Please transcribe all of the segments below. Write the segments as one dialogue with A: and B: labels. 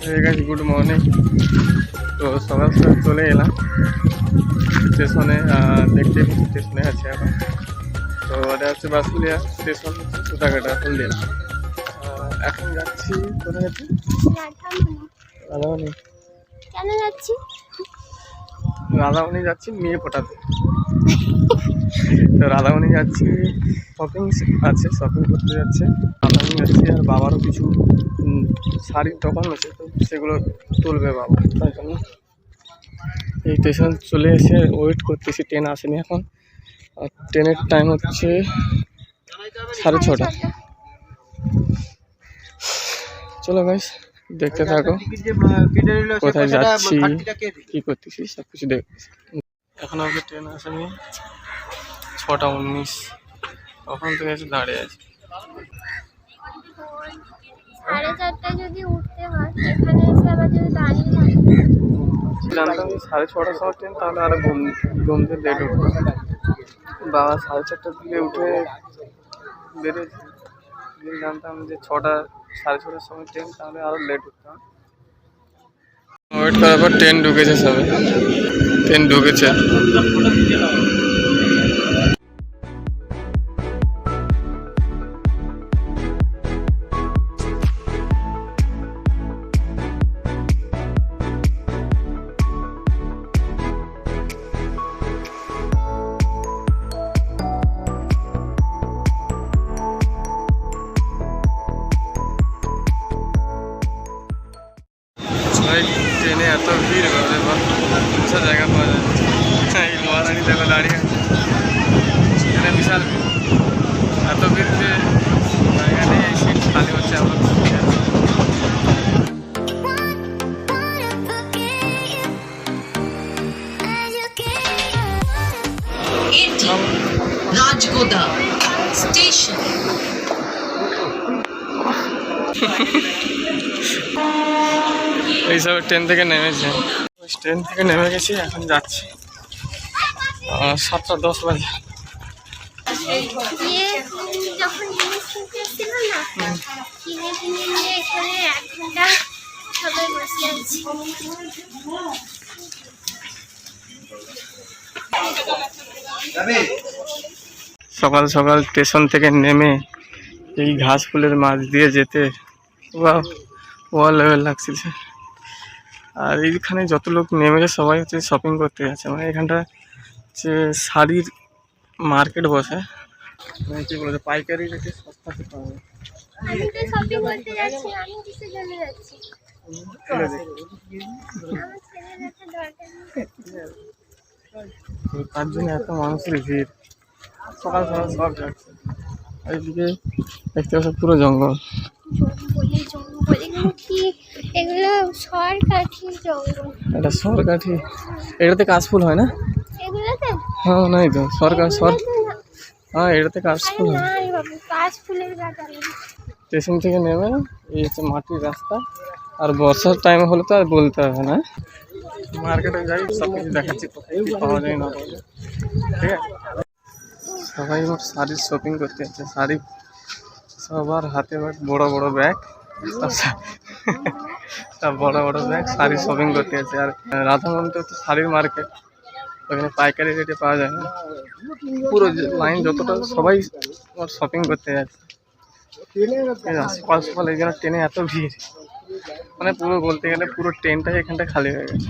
A: আছে good morning তো সকাল সকাল চলে এলাম। স্টেশনে দেখতে পাচ্ছি স্টেশনে আছে এখন। তো এটা হচ্ছে বাসুলিয়া স্টেশন সুতাঘাটা হলদিয়া। এখন যাচ্ছি কোথায় যাচ্ছি? রাধামণি।
B: কেন যাচ্ছি?
A: রাধামণি যাচ্ছি মেয়ে ফোটাতে তো রাধামণি যাচ্ছি শপিং আছে শপিং করতে যাচ্ছে। রাধামণি যাচ্ছি আর বাবারও কিছু শাড়ির দোকান আছে তো সেগুলো তুলবে বাবা। তাই জন্য এই স্টেশন চলে এসে ওয়েট করতেছি ট্রেন আসেনি এখন। আর ট্রেনের টাইম হচ্ছে সাড়ে ছটা। চলো গাইস দেখতে থাকো। কোথায় যাচ্ছি কি করতেছি সব কিছু দেখ এখন আমাকে ট্রেন আসেনি। ছটা উনিশ। তখন থেকে এসে দাঁড়িয়ে আছে।
B: সাড়ে চারটায় যদি উঠতে হয় এখানে এসে আবার যদি দাঁড়িয়ে
A: জানতাম যে সাড়ে ছটার সময় ট্রেন তাহলে আরও ঘুম ঘুমতে লেট উঠতো বাবা সাড়ে চারটার দিকে উঠে বেরিয়েছে জানতাম যে ছটা সাড়ে ছটার সময় ট্রেন তাহলে আরও লেট উঠতাম ওয়েট করার পর ট্রেন ঢুকেছে সবে। ট্রেন ঢুকেছে। এইসব ট্রেন থেকে নেমেছে। ট্রেন থেকে নেমে গেছি এখন যাচ্ছি। সাতটা দশ বাজে।
B: গিয়ে যখন জিনিস কিনতে এসেছিলাম না কিনে কিনে নিয়ে এখানে এক ঘণ্টা সবাই বসে আছি।
A: সকাল সকাল স্টেশন থেকে নেমে এই ঘাস ফুলের মাছ দিয়ে যেতে। ওয়াও ওয়া লেভেল লাগছিল আর এইখানে যত লোক নেমেছে সবাই হচ্ছে শপিং করতে যাচ্ছে। মানে এখানটা হচ্ছে শাড়ির মার্কেট বসে। মানে কি বলেছে পাইকারি রেটে সস্তাতে পাওয়া যায়। তার জন্য এত মানুষের ভিড়। সকাল সকাল সব যাচ্ছে। এইদিকে দেখতে পাচ্ছ পুরো জঙ্গল।
B: জঙ্গলে জঙ্গল এগুলো কি এগুলো সরকাঠি জঙ্গল।
A: এটা সরকাঠি। এটাতে কাশফুল হয় না?
B: এগুলোতে?
A: হ্যাঁ নাই তো। সরকার সর হ্যাঁ এটাতে কাশফুল হয়।
B: গাছ
A: স্টেশন থেকে নেমে এই হচ্ছে মাটির রাস্তা। আর বর্ষার টাইম হলে তো আর বলতে হবে না। মার্কেটে যাই সব কিছু দেখাচ্ছি কোথায় পাওয়া যায় না ঠিক আছে? সবাই এবার শাড়ির শপিং করতে যাচ্ছে। শাড়ি সবার হাতে ব্যাগ বড় বড় ব্যাগ সব বড় বড় ব্যাগ, শাড়ি শপিং করতে যাচ্ছে আর রাধা মন্দির হচ্ছে শাড়ির মার্কেট ওখানে পাইকারি রেটে পাওয়া যায় না। পুরো লাইন যতটা, সবাই শপিং করতে যাচ্ছে। সকাল সকাল এই জন্য ট্রেনে এত ভিড়। মানে পুরো বলতে গেলে পুরো ট্রেনটাই এখানটা খালি হয়ে গেছে।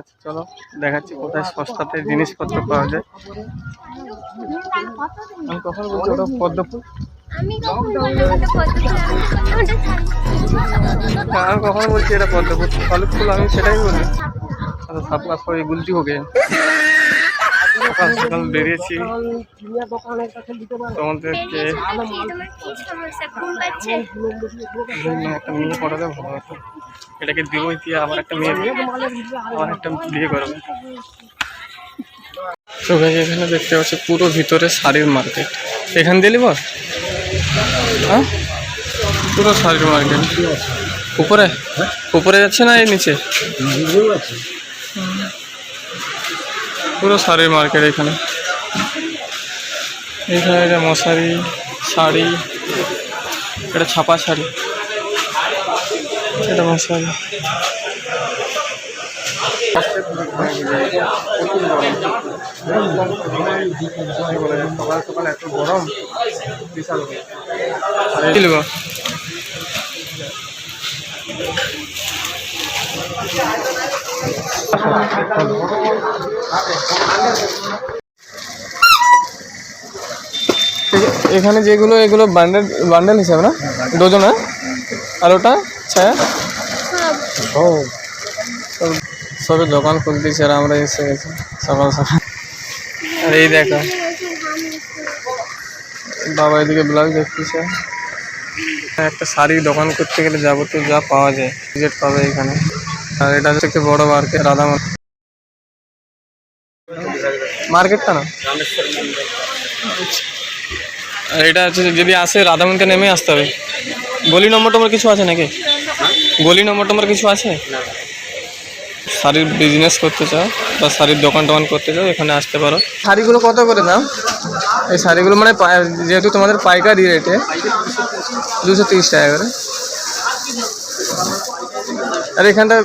A: আছে, চলো, দেখাচ্ছি কোথায় সস্তাতে জিনিসপত্র পাওয়া যায়। আমি কখন বলছি ওটা পদ্ম ফুল
B: আমি কখন
A: বলছি এটা পদ্ম শালুক ফুল আমি সেটাই বলি। আচ্ছা সাপলা সবাই গুলতি সকাল বেরিয়েছি। তোমাদেরকে একটা ভালো এটাকে দিবই দিয়ে আবার একটা মেয়ে আবার একটা বিয়ে করবে তো ভাই, এখানে দেখতে পাচ্ছি পুরো ভিতরে শাড়ির মার্কেট এখান দিয়ে নিব? হ্যাঁ? পুরো শাড়ির মার্কেট উপরে? উপরে যাচ্ছে না এই নিচে? পুরো শাড়ির মার্কেট এখানে। এখানে যে মশারি শাড়ি এটা ছাপা শাড়ি। এটা মশাল সকাল সকাল এত গরম বিশাল এখানে যেগুলো, এগুলো বান্ডেল বান্ডেল হিসাবে না? ডজন আর ওটা? ছায়া?
B: সব
A: সব সবে দোকান খুলতেছে আর আমরা এসে গেছি। সকাল সকাল। আর এই দেখো। বাবা এদিকে ব্লাউজ দেখতেছে। একটা শাড়ির দোকান করতে গেলে যাবতীয় যা পাওয়া যায় রিজেট পাবে এখানে। আর এটা হচ্ছে একটু বড় মার্কেট রাধা মার্কেটটা না? আর এটা হচ্ছে যদি আসে, রাধা মন্দির নেমে আসতে হবে। গলি নম্বর টম্বর কিছু আছে নাকি? গলি নম্বর টম্বর কিছু আছে? শাড়ির বিজনেস করতে চাও বা শাড়ির দোকান টোকান করতে চাও, এখানে আসতে পারো। শাড়িগুলো কত করে দাম? এই শাড়িগুলো মানে যেহেতু তোমাদের পাইকারি রেটে দুশো তিরিশ টাকা করে। আর এখানটা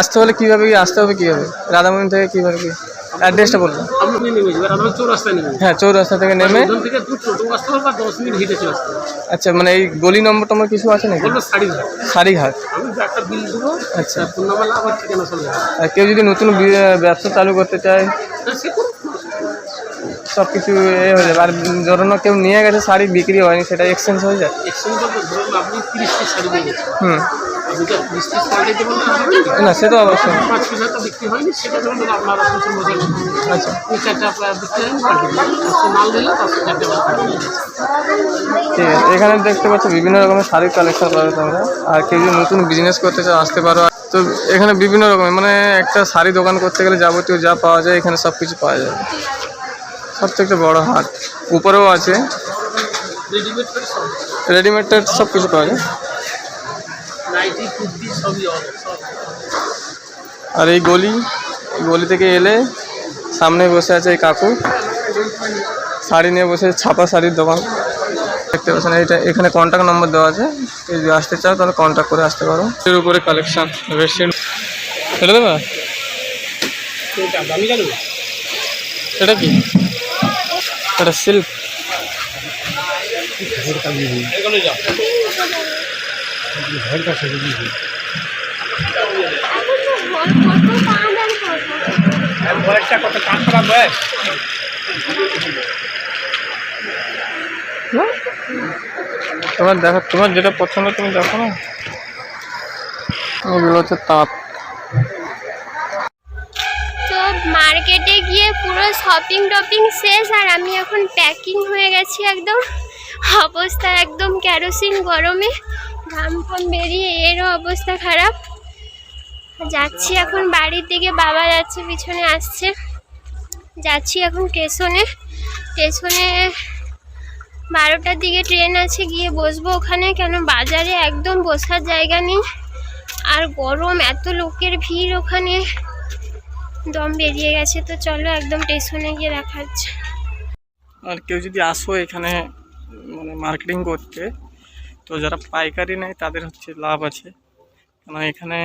A: আসতে হলে কীভাবে, আসতে হবে কীভাবে? রাধামণি থেকে কীভাবে কি? অ্যাড্রেসটা বলব
C: আপনি নেমে যাবেন আমরা চৌরাস্তায় নেমে
A: হ্যাঁ চৌরাস্তা থেকে নেমে
C: ওখান থেকে আসতে বা দশ মিনিট হেঁটে চলে
A: আচ্ছা মানে এই গলি নম্বর টম্বর কিছু আছে নাকি?
C: বলল শাড়ি ঘাট
A: শাড়িঘাট
C: আমি একটা বিল দেবো
A: আচ্ছা।
C: ফোন নাম্বার আবার ঠিকানা চলে
A: আর কেউ যদি নতুন ব্যবসা চালু করতে চায় সব কিছু এ হয়ে যাবে। আর ধরুন কেউ নিয়ে গেছে শাড়ি বিক্রি হয়নি সেটা এক্সচেঞ্জ হয়ে যায়?
C: এক্সচেঞ্জ আপনি তিরিশ পিস শাড়ি নিয়ে গেছেন।
A: হুম।
C: না
A: সে তো অবশ্যই
C: পাঁচ পিস হয়তো বিক্রি হয়নি সেটা ধরুন আপনার শ্বশুর মশাই
A: আচ্ছা।
C: চারটা বিক্রি হয়নি মাল দিলে চারটে দেবেন
A: ঠিক আছে এখানে দেখতে পাচ্ছ বিভিন্ন রকমের শাড়ির কালেকশন পাবে তোমরা। আর কেউ যদি নতুন বিজনেস করতে চাও আসতে পারো। তো এখানে বিভিন্ন রকমের মানে একটা শাড়ি দোকান করতে গেলে যাবতীয় যা পাওয়া যায় এখানে সব কিছু পাওয়া যায়। সবথেকে বড় হাট। উপরেও আছে।
C: রেডিমেড
A: রেডিমেডটা সব কিছু পাওয়া যায়।
C: নাইটি কুর্তি সবই সব।
A: আর এই গলি গলি থেকে এলে সামনে বসে আছে এই কাকু। শাড়ি নিয়ে বসে ছাপা শাড়ির দোকান। দেখতে পাচ্ছেন এইটা এখানে কন্ট্যাক্ট নম্বর দেওয়া আছে। যদি আসতে চাও তাহলে কন্ট্যাক্ট করে আসতে পারো। এর উপরে কালেকশন বেডশিট এটা দেবা? এটা কি? এটা সিল্ক
C: বয়সটা কত কাজ করা বয়স?
A: তোমার দেখো তোমার যেটা পছন্দ তুমি দেখো না। এগুলো হচ্ছে তাঁত।
B: তো মার্কেটে গিয়ে পুরো শপিং টপিং শেষ আর আমি এখন প্যাকিং হয়ে গেছি একদম। অবস্থা একদম কেরোসিন গরমে। ঘাম ফাম বেরিয়ে এরও অবস্থা খারাপ। যাচ্ছি এখন বাড়ির দিকে, বাবা যাচ্ছে, পিছনে আসছে। যাচ্ছি এখন স্টেশনে। স্টেশনে বারোটার দিকে ট্রেন আছে, গিয়ে বসবো ওখানে। কেন বাজারে একদম বসার জায়গা নেই। আর গরম, এত লোকের ভিড় ওখানে। দম বেরিয়ে গেছে, তো চলো একদম স্টেশনে গিয়ে দেখা হচ্ছে
A: আর কেউ যদি আসো এখানে মানে মার্কেটিং করতে তো যারা পাইকারি নেয়, তাদের হচ্ছে লাভ আছে। কারণ এখানে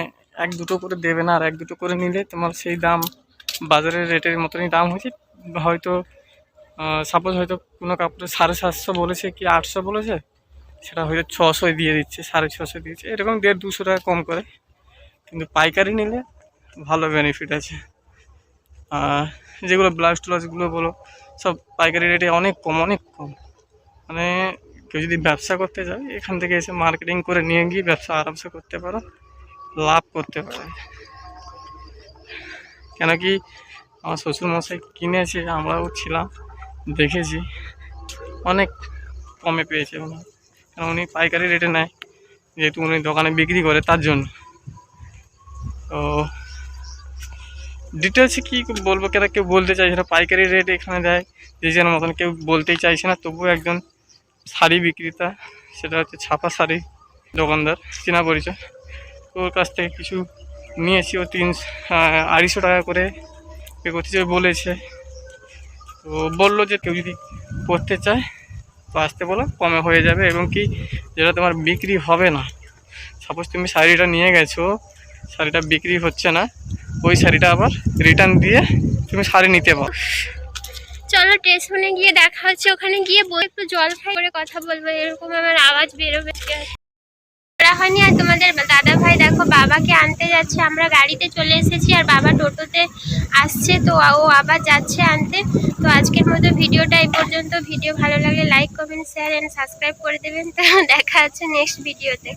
A: এক দুটো করে দেবে না, আর এক দুটো করে নিলে তোমার সেই দাম বাজারের রেটের মতনই দাম হয়েছে। হয়তো সাপোজ হয়তো কোনো কাপড়ে সাড়ে সাতশো বলেছে কি আটশো বলেছে? সেটা হয়তো ছশোয় দিয়ে দিচ্ছে, সাড়ে ছশো দিচ্ছে এরকম দেড় দুশো টাকা কম করে। কিন্তু পাইকারি নিলে ভালো বেনিফিট আছে। যেগুলো ব্লাউজ ট্লাউজগুলো বলো, সব পাইকারি রেটে অনেক কম অনেক কম। কেউ যদি ব্যবসা করতে যায়, এখান থেকে এসে মার্কেটিং করে নিয়ে গিয়ে ব্যবসা আরামসে করতে পারো, লাভ করতে পারে। কেন কি আমার শ্বশুরমশাই কিনেছে, আমরাও ছিলাম, দেখেছি। অনেক কমে পেয়েছে উনি। কারণ উনি পাইকারি রেটে নেয়, যেহেতু উনি দোকানে বিক্রি করে তার জন্য। তো ডিটেলসে কী বলব, কেন কেউ বলতে চাইছে না, পাইকারি রেট এখানে দেয়, যে যেন মতন কেউ বলতেই চাইছে না, তবুও একজন শাড়ি বিক্রেতা, সেটা হচ্ছে ছাপা শাড়ি দোকানদার, চেনা পরিচয়। তো ওর কাছ থেকে কিছু নিয়েছি, ও তিন আড়াইশো টাকা করে পে করতে বলেছে। তো বলল যে কেউ যদি করতে চায়, তো আসতে বলো, কমে হয়ে যাবে এবং কি যেটা তোমার বিক্রি হবে না। সাপোজ তুমি শাড়িটা নিয়ে গেছো, শাড়িটা বিক্রি হচ্ছে না, ওই শাড়িটা আবার রিটার্ন দিয়ে তুমি শাড়ি নিতে পারো।
B: চলো স্টেশনে গিয়ে দেখা হচ্ছে। ওখানে গিয়ে বই একটু জল খাই করে কথা বলব। এরকম আমার আওয়াজ বেরোবে। হয়নি। আর তোমাদের দাদা ভাই দেখো, বাবাকে আনতে যাচ্ছে। আমরা গাড়িতে চলে এসেছি আর বাবা টোটোতে আসছে, তো ও আবার যাচ্ছে আনতে। তো আজকের মতো ভিডিওটা এই পর্যন্ত। ভিডিও ভালো লাগলে like comment share and subscribe করে দেবেন। তো দেখা হচ্ছে নেক্সট ভিডিওতে